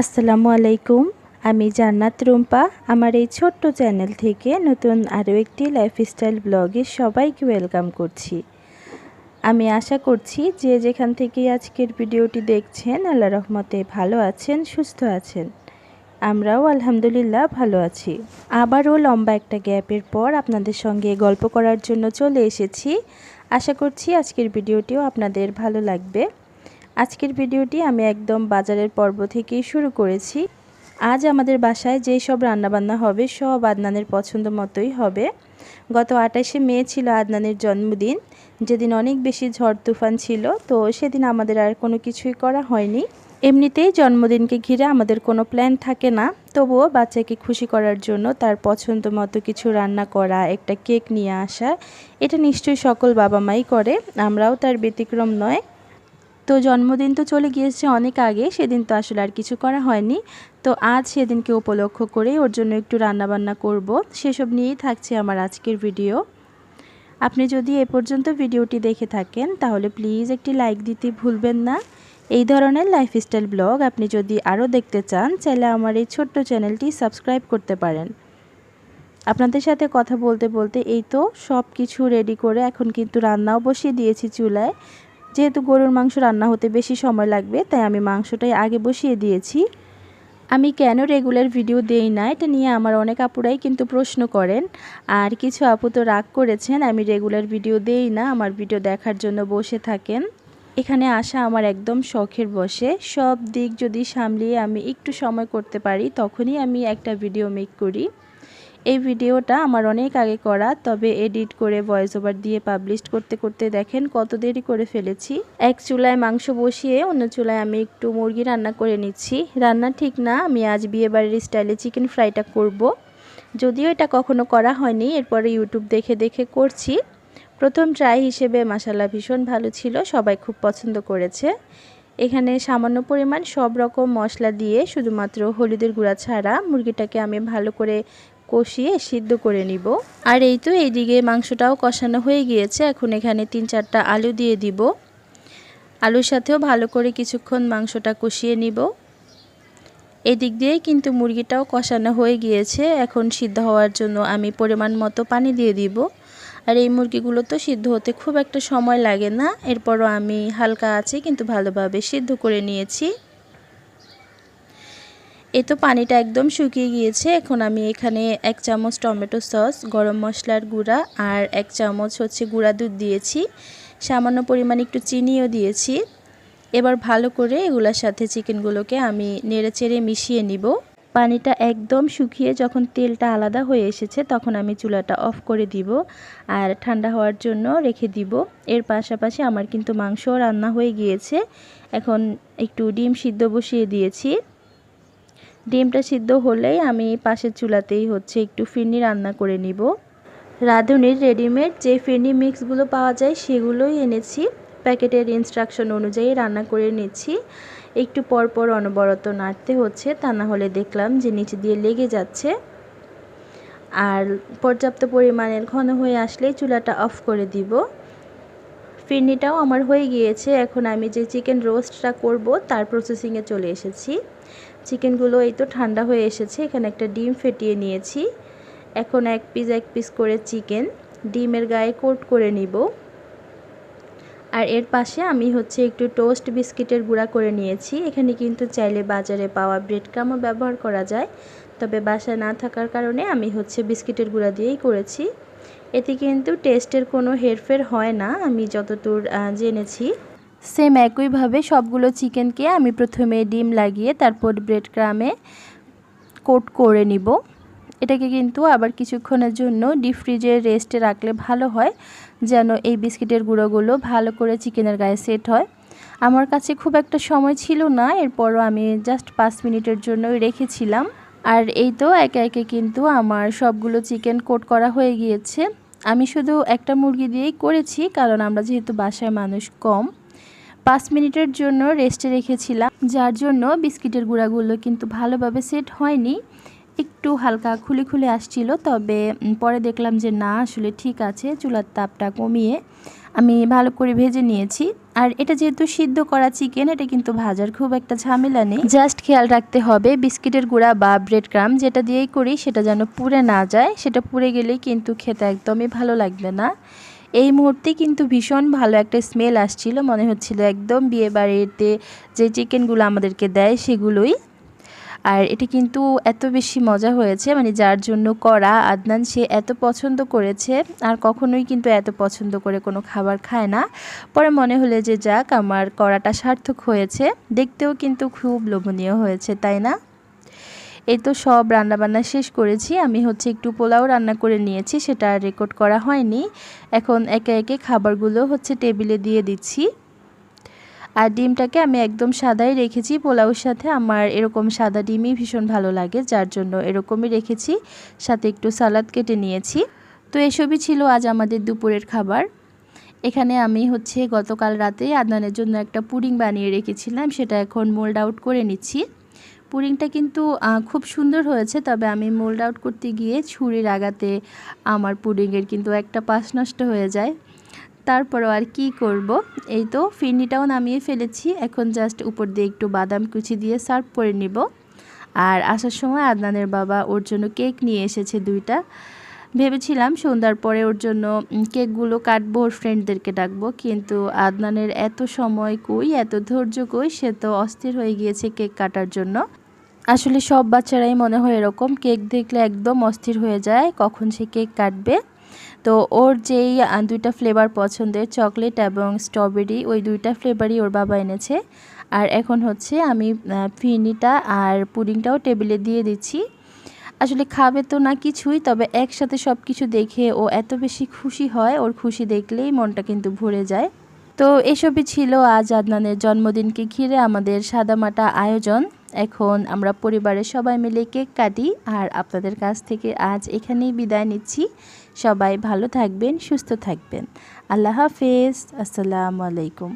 আসসালামু আলাইকুম। আমি জান্নাত রুম্পা। আমার এই ছোট্ট চ্যানেল থেকে নতুন আরও একটি লাইফস্টাইল ব্লগে সবাইকে ওয়েলকাম করছি। আমি আশা করছি যে যেখান থেকে আজকের ভিডিওটি দেখছেন, আল্লাহ রহমতে ভালো আছেন, সুস্থ আছেন। আমরাও আলহামদুলিল্লাহ ভালো আছি। আবারও লম্বা একটা গ্যাপের পর আপনাদের সঙ্গে গল্প করার জন্য চলে এসেছি। আশা করছি আজকের ভিডিওটিও আপনাদের ভালো লাগবে। আজকের ভিডিওটি আমি একদম বাজারের পর্ব থেকেই শুরু করেছি। আজ আমাদের বাসায় যেই সব রান্নাবান্না হবে, সব আদনানের পছন্দ মতোই হবে। গত আঠাশে মে ছিল আদনানের জন্মদিন। যেদিন অনেক বেশি ঝড় তুফান ছিল, তো সেদিন আমাদের আর কোনো কিছুই করা হয়নি। এমনিতেই জন্মদিনকে ঘিরে আমাদের কোনো প্ল্যান থাকে না, তবুও বাচ্চাকে খুশি করার জন্য তার পছন্দ মতো কিছু রান্না করা, একটা কেক নিয়ে আসা, এটা নিশ্চয়ই সকল বাবা মাই করে, আমরাও তার ব্যতিক্রম নয়। তো জন্মদিন তো চলে গিয়েছে অনেক আগে, সেদিন তো আসলে আর কিছু করা হয়নি। তো আজ সেদিনকে উপলক্ষ করে ওর জন্য একটু রান্নাবান্না করব। সেসব নিয়েই থাকছে আমার আজকের ভিডিও। আপনি যদি এ পর্যন্ত ভিডিওটি দেখে থাকেন, তাহলে প্লিজ একটি লাইক দিতে ভুলবেন না। এই ধরনের লাইফস্টাইল ব্লগ আপনি যদি আরও দেখতে চান, চাইলে আমার এই ছোট্ট চ্যানেলটি সাবস্ক্রাইব করতে পারেন। আপনাদের সাথে কথা বলতে বলতে এই তো সব কিছু রেডি করে এখন কিন্তু রান্নাও বসিয়ে দিয়েছি চুলায়। যেহেতু গরুর মাংস রান্না হতে বেশি সময় লাগবে, তাই আমি মাংসটাই আগে বসিয়ে দিয়েছি। আমি কেন রেগুলার ভিডিও দেই না, এটা নিয়ে আমার অনেক আপুরাই কিন্তু প্রশ্ন করেন। আর কিছু আপু তো রাগ করেছেন, আমি রেগুলার ভিডিও দেই না, আমার ভিডিও দেখার জন্য বসে থাকেন। এখানে আসা আমার একদম শখের বসে। সব দিক যদি সামলিয়ে আমি একটু সময় করতে পারি, তখনই আমি একটা ভিডিও মেক করি। এই ভিডিওটা আমার অনেক আগে করা, তবে এডিট করে ভয়েস ওভার দিয়ে পাবলিশ করতে করতে দেখেন কত দেরি করে ফেলেছি। এক চুলায় মাংস বসিয়ে অন্য চুলায় আমি একটু মুরগি রান্না করে নিচ্ছি। রান্না ঠিক না, আমি আজ বিয়েবাড়ির স্টাইলে চিকেন ফ্রাইটা করব। যদিও এটা কখনো করা হয়নি, এরপরে ইউটিউব দেখে দেখে করছি। প্রথম ট্রাই হিসেবে মশালা ভীষণ ভালো ছিল, সবাই খুব পছন্দ করেছে। এখানে সামান্য পরিমাণ সব রকম মশলা দিয়ে শুধুমাত্র হলুদের গুঁড়া ছাড়া মুরগিটাকে আমি ভালো করে কষিয়ে সিদ্ধ করে নিব। আর এই তো এইদিকে মাংসটাও কষানো হয়ে গিয়েছে। এখন এখানে তিন চারটা আলু দিয়ে দিব। আলুর সাথেও ভালো করে কিছুক্ষণ মাংসটা কষিয়ে নিব। এদিক দিয়ে কিন্তু মুরগিটাও কষানো হয়ে গিয়েছে। এখন সিদ্ধ হওয়ার জন্য আমি পরিমাণ মতো পানি দিয়ে দিব। আর এই মুরগিগুলো তো সিদ্ধ হতে খুব একটা সময় লাগে না। এরপরও আমি হালকা আছে কিন্তু ভালোভাবে সিদ্ধ করে নিয়েছি। এ তো পানিটা একদম শুকিয়ে গিয়েছে। এখন আমি এখানে এক চামচ টমেটো সস, গরম মশলার গুঁড়া আর এক চামচ হচ্ছে গুঁড়া দুধ দিয়েছি। সামান্য পরিমাণ একটু চিনিও দিয়েছি। এবার ভালো করে এগুলোর সাথে চিকেনগুলোকে আমি নেড়ে চেড়ে মিশিয়ে নিব। পানিটা একদম শুকিয়ে যখন তেলটা আলাদা হয়ে এসেছে তখন আমি চুলাটা অফ করে দিব আর ঠান্ডা হওয়ার জন্য রেখে দিব। এর পাশাপাশি আমার কিন্তু মাংসও রান্না হয়ে গিয়েছে। এখন একটু ডিম সিদ্ধ বসিয়ে দিয়েছি। ডিমটা সিদ্ধ হলেই আমি পাশের চুলাতেই হচ্ছে একটু ফিরনি রান্না করে নিব। রাঁধুনির রেডিমেড যে ফিরনি মিক্সগুলো পাওয়া যায় সেগুলোই এনেছি। প্যাকেটের ইনস্ট্রাকশন অনুযায়ী রান্না করে নিচ্ছি। একটু পরপর অনবরত নাড়তে হচ্ছে, তা না হলে দেখলাম যে নিচে দিয়ে লেগে যাচ্ছে। আর পর্যাপ্ত পরিমাণের ঘন হয়ে আসলেই চুলাটা অফ করে দিব। ফিরনিটাও আমার হয়ে গিয়েছে, এখন আমি যে চিকেন রোস্টটা করব, তার প্রসেসিংয়ে চলে এসেছি। চিকেনগুলো এই তো ঠান্ডা হয়ে এসেছে। এখানে একটা ডিম ফেটিয়ে নিয়েছি। এখন এক পিস এক পিস করে চিকেন। ডিমের গায়ে কোট করে নিব। আর এর পাশে আমি হচ্ছে একটু টোস্ট বিস্কিটের গুঁড়া করে নিয়েছি। এখানে কিন্তু চাইলে বাজারে পাওয়া ব্রেড ক্রামও ব্যবহার করা যায়। তবে বাসায় না থাকার কারণে আমি হচ্ছে বিস্কিটের গুঁড়া দিয়েই করেছি। এতে কিন্তু টেস্টের কোনো হেরফের হয় না। আমি যতদূর জেনেছি। সেম একইভাবে সবগুলো চিকেনকে আমি প্রথমে ডিম লাগিয়ে তারপর ব্রেড ক্রামে কোট করে নিব। এটাকে কিন্তু আবার কিছুক্ষণের জন্য ডিপ ফ্রিজে রেস্টে রাখলে ভালো হয়, যেন এই বিস্কিটের গুঁড়োগুলো ভালো করে চিকেনের গায়ে সেট হয়। আমার কাছে খুব একটা সময় ছিল না, এরপরও আমি জাস্ট পাঁচ মিনিটের জন্যই রেখেছিলাম। আর এই তো একে একে কিন্তু আমার সবগুলো চিকেন কোট করা হয়ে গিয়েছে। আমি শুধু একটা মুরগি দিয়েই করেছি, কারণ আমরা যেহেতু বাসায় মানুষ কম। পাঁচ মিনিটের জন্য রেস্টে রেখেছিলাম, যার জন্য বিস্কিটের গুঁড়াগুলো কিন্তু ভালোভাবে সেট হয়নি। একটু হালকা খুলে খুলে আসছিল, তবে পরে দেখলাম যে না, আসলে ঠিক আছে, চুলার তাপটা কমিয়ে আমি ভালো করে ভেজে নিয়েছি। আর এটা যেহেতু সিদ্ধ করা চিকেন এটা কিন্তু ভাজার খুব একটা ঝামেলা নেই। জাস্ট খেয়াল রাখতে হবে, বিস্কিটের গুঁড়া বা ব্রেড ক্রাম যেটা দিয়েই করি, সেটা যেন পুড়ে না যায়। সেটা পুড়ে গেলেই কিন্তু খেতে একদমই ভালো লাগবে না। এই মুহূর্তে কিন্তু ভীষণ ভালো একটা স্মেল আসছিল। মনে হচ্ছিল একদম বিয়ে বাড়িতে যে চিকেনগুলো আমাদেরকে দেয় সেগুলোই। আর এটি কিন্তু এত বেশি মজা হয়েছে মানে যার জন্য করা আদনান সে এত পছন্দ করেছে, আর কখনোই কিন্তু এত পছন্দ করে কোনো খাবার খায় না। পরে মনে হলে যে যাক, আমার করাটা সার্থক হয়েছে। দেখতেও কিন্তু খুব লোভনীয় হয়েছে, তাই না? এই তো সব রান্নাবান্না শেষ করেছি। আমি হচ্ছে একটু পোলাও রান্না করে নিয়েছি, সেটা রেকর্ড করা হয়নি। এখন একে একে খাবারগুলো হচ্ছে টেবিলে দিয়ে দিচ্ছি। আর ডিমটাকে আমি একদম সাদাই রেখেছি পোলাওর সাথে। আমার এরকম সাদা ডিমই ভীষণ ভালো লাগে, যার জন্য এরকমই রেখেছি। সাথে একটু সালাদ কেটে নিয়েছি। তো এসবই ছিল আজ আমাদের দুপুরের খাবার। এখানে আমি হচ্ছে গতকাল রাতে আদনানের জন্য একটা পুডিং বানিয়ে রেখেছিলাম, সেটা এখন মোল্ড আউট করে নিচ্ছি। পুডিংটা কিন্তু খুব সুন্দর হয়েছে। তবে আমি মোল্ড আউট করতে গিয়ে ছুরির আগাতে আমার পুডিংয়ের কিন্তু একটা পাশ নষ্ট হয়ে যায়। তারপরও আর কি করব? এই তো ফিরনিটাও নামিয়ে ফেলেছি। এখন জাস্ট উপর দিয়ে একটু বাদাম কুচি দিয়ে সার্ভ করে নিব। আর আসার সময় আদনানের বাবা ওর জন্য কেক নিয়ে এসেছে দুইটা। ভেবেছিলাম সন্ধ্যার পরে ওর জন্য কেকগুলো কাটবো, ওর ফ্রেন্ডদেরকে ডাকবো, কিন্তু আদনানের এত সময় কই, এত ধৈর্য কই, সে তো অস্থির হয়ে গিয়েছে কেক কাটার জন্য। আসলে সব বাচ্চারাই মনে হয় এরকম, কেক দেখলে একদম অস্থির হয়ে যায়, কখন সে কেক কাটবে। তো ওর যেই দুইটা ফ্লেভার পছন্দের চকলেট এবং স্ট্রবেরি ওই দুইটা ফ্লেভারই ওর বাবা এনেছে। আর এখন হচ্ছে আমি ফিনিটা আর পুডিংটাও টেবিলে দিয়ে দিচ্ছি। আসলে খাবে তো না কিছুই, তবে একসাথে সব কিছু দেখে ও এত বেশি খুশি হয়, ওর খুশি দেখলেই মনটা কিন্তু ভরে যায়। তো এসবই ছিল আজ আদনানের জন্মদিনকে ঘিরে আমাদের সাদামাটা আয়োজন। এখন আমরা পরিবারের সবাই মিলে কেক কাটি, আর আপনাদের কাছ থেকে আজ এখানেই বিদায় নিচ্ছি। সবাই ভালো থাকবেন, সুস্থ থাকবেন। আল্লাহ হাফেজ, আসসালামু আলাইকুম।